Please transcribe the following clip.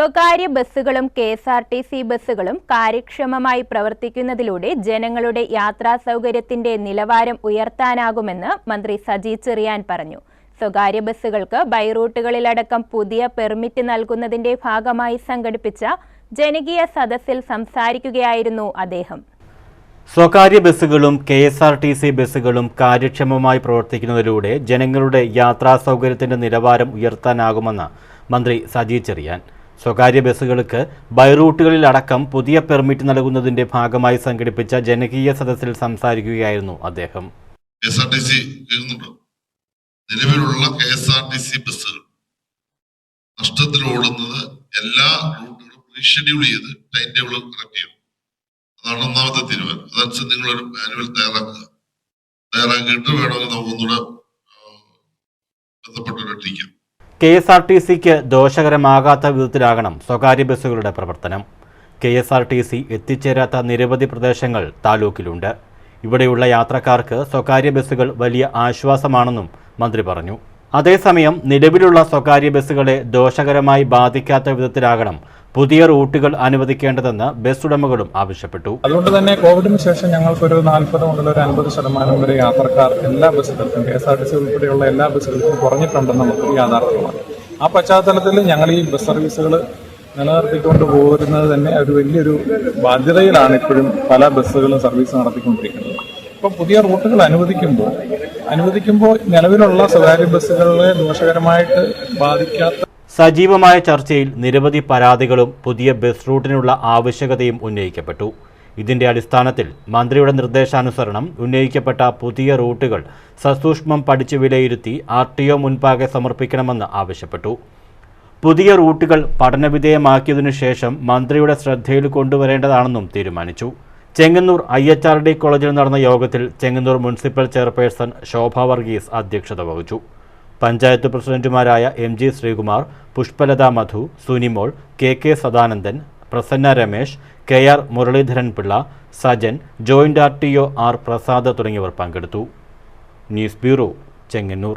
സ്വകാര്യ ബസ്സുകളും K S R T C ബസ്സുകളും കാര്യക്ഷമമായി പ്രവർത്തിക്കുന്നതിലൂടെ ജനങ്ങളുടെ യാത്രാ സൗകര്യത്തിന്റെ നിലവാരം ഉയർത്താനാകുമെന്ന് മന്ത്രി സജി ചെറിയാൻ പറഞ്ഞു. സ്വകാര്യ ബസ്സുകൾക്ക് ബൈറൂട്ടുകളിലടക്കം പുതിയ പെർമിറ്റ് നൽകുന്നതിന്റെ ഭാഗമായി സംഘടിപ്പിച്ച ജനകീയ സദസ്സിൽ സംസാരിക്കുകയായിരുന്നു അദ്ദേഹം. സ്വകാര്യ ബസ്സുകളും K S R T C ബസ്സുകളും കാര്യക്ഷമമായി പ്രവർത്തിക്കുന്നതിലൂടെ ജനങ്ങളുടെ യാത്രാ സൗകര്യത്തിന്റെ നിലവാരം ഉയർത്താനാകുമെന്ന് മന്ത്രി സജി ചെറിയാൻ. സ്വകാര്യ ബസ്സുകൾക്ക് ബൈറൂട്ടുകളിലടക്കം പുതിയ പെർമിറ്റ് നൽകുന്നതിന്റെ ഭാഗമായി സംഘടിപ്പിച്ച ജനകീയ സദസ്സിൽ സംസാരിക്കുകയായിരുന്നു അദ്ദേഹം. നിലവിലുള്ള K S R T C ബസ്സുകൾ നഷ്ടത്തിൽ ഓടുന്നത് എല്ലാ റൂട്ടുകളും റീഷെഡ്യൂൾ ചെയ്ത് ടൈം ടേബിൾ കറക്റ്റ് ചെയ്യണം അതാണ് ഒന്നാമത്തെ തീരുമാനം. അതനുസരിച്ച് നിങ്ങളൊരു മാനുവൽ തയ്യാറാക്കുക. തയ്യാറാക്കിയിട്ട് വേണമെങ്കിൽ നമുക്കൊന്നുകൂടെ ബന്ധപ്പെട്ടവരെ ബന്ധപ്പെട്ടവരായിട്ടിരിക്കാം കെ എസ് ആർ ടി സിക്ക് ദോഷകരമാകാത്ത വിധത്തിലാകണം സ്വകാര്യ ബസ്സുകളുടെ പ്രവർത്തനം. K S R T C എത്തിച്ചേരാത്ത നിരവധി പ്രദേശങ്ങൾ താലൂക്കിലുണ്ട്. ഇവിടെയുള്ള യാത്രക്കാർക്ക് സ്വകാര്യ ബസ്സുകൾ വലിയ ആശ്വാസമാണെന്നും മന്ത്രി പറഞ്ഞു. അതേസമയം നിലവിലുള്ള സ്വകാര്യ ബസ്സുകളെ ദോഷകരമായി ബാധിക്കാത്ത വിധത്തിലാകണം പുതിയ റൂട്ടുകൾ അനുവദിക്കേണ്ടതെന്ന് ബസ് ഉടമകളും ആവശ്യപ്പെട്ടു. അതുകൊണ്ട് തന്നെ കോവിഡിന് ശേഷം ഞങ്ങൾക്കൊരു നാൽപ്പത് മുതൽ ഒരു അൻപത് ശതമാനം വരെ യാത്രക്കാർ എല്ലാ ബസ്സുകൾക്കും K S R T C ഉൾപ്പെടെയുള്ള എല്ലാ ബസ്സുകൾക്കും കുറഞ്ഞിട്ടുണ്ടെന്ന് നമുക്ക് യാഥാർത്ഥ്യമാണ്. ആ പശ്ചാത്തലത്തിൽ ഞങ്ങൾ ഈ ബസ് സർവീസുകൾ നിലനിർത്തിക്കൊണ്ട് പോരുന്നത് തന്നെ ഒരു വലിയൊരു ബാധ്യതയിലാണ് ഇപ്പോഴും പല ബസ്സുകളും സർവീസ് നടത്തിക്കൊണ്ടിരിക്കുന്നത്. ഇപ്പോൾ പുതിയ റൂട്ടുകൾ അനുവദിക്കുമ്പോൾ അനുവദിക്കുമ്പോൾ നിലവിലുള്ള സ്വകാര്യ ബസ്സുകളെ ദോഷകരമായിട്ട് ബാധിക്കാത്ത സജീവമായ ചർച്ചയിൽ നിരവധി പരാതികളും പുതിയ ബസ് റൂട്ടിനുള്ള ആവശ്യകതയും ഉന്നയിക്കപ്പെട്ടു. ഇതിന്റെ അടിസ്ഥാനത്തിൽ മന്ത്രിയുടെ നിർദ്ദേശാനുസരണം ഉന്നയിക്കപ്പെട്ട പുതിയ റൂട്ടുകൾ സസൂക്ഷ്മം പഠിച്ചു വിലയിരുത്തി ആർ ടി ഒ മുൻപാകെ സമർപ്പിക്കണമെന്ന് ആവശ്യപ്പെട്ടു. പുതിയ റൂട്ടുകൾ പഠനവിധേയമാക്കിയതിനു ശേഷം മന്ത്രിയുടെ ശ്രദ്ധയിൽ കൊണ്ടുവരേണ്ടതാണെന്നും തീരുമാനിച്ചു. Chengannur I H R D കോളേജിൽ നടന്ന യോഗത്തിൽ ചെങ്ങന്നൂർ മുനിസിപ്പൽ ചെയർപേഴ്സൺ ശോഭ വർഗീസ് അധ്യക്ഷത വഹിച്ചു. പഞ്ചായത്ത് പ്രസിഡന്റുമാരായ M G Sreekumar Pushpalatha Madhu Sunimol K K Sadanandan Prasanna Ramesh K R Muraleedharan Pillai Sajan joint R T O R Prasad തുടങ്ങിയവർ പങ്കെടുത്തു. News bureau Chengannur.